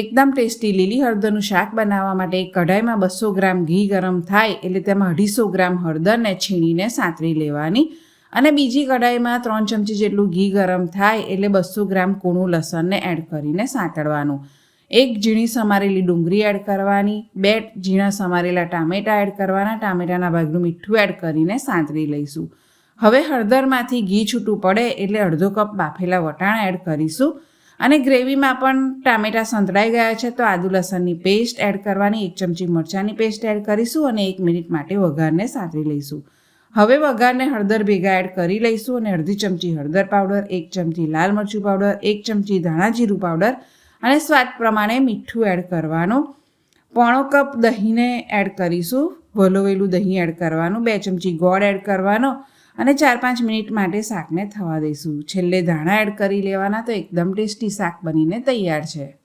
એકદમ ટેસ્ટી લીલી હળદરનું શાક બનાવવા માટે એક કઢાઈમાં બસો ગ્રામ ઘી ગરમ થાય એટલે તેમાં અઢીસો ગ્રામ હળદરને છીણીને સાંતળી લેવાની. અને બીજી કઢાઈમાં ત્રણ ચમચી જેટલું ઘી ગરમ થાય એટલે બસો ગ્રામ કૂણું લસણને એડ કરીને સાંતળવાનું. એક ઝીણી સમારેલી ડુંગળી એડ કરવાની, બે ઝીણા સમારેલા ટામેટાં એડ કરવાના, ટામેટાના ભાગનું મીઠું એડ કરીને સાંતળી લઈશું. હવે હળદરમાંથી ઘી છૂટું પડે એટલે અડધો કપ બાફેલા વટાણા એડ કરીશું. અને ગ્રેવીમાં પણ ટામેટાં સંતળાઈ ગયા છે, તો આદુ લસણની પેસ્ટ એડ કરવાની, એક ચમચી મરચાંની પેસ્ટ એડ કરીશું અને એક મિનિટ માટે વઘારને સાંતળી લઈશું. હવે વઘારને હળદર ભેગા એડ કરી લઈશું અને અડધી ચમચી હળદર પાવડર, એક ચમચી લાલ મરચું પાવડર, એક ચમચી ધાણા જીરું પાવડર અને સ્વાદ પ્રમાણે મીઠું એડ કરવાનું. પોણો કપ દહીંને એડ કરીશું. વલોવેલું દહીં એડ કરવાનું. બે ચમચી ગોળ એડ કરવાનો. અને ચાર પાંચ મિનિટ માટે શાકને થવા દઈશું. છેલ્લે ધાણા એડ કરી લેવાના તો એકદમ ટેસ્ટી શાક બનીને તૈયાર છે.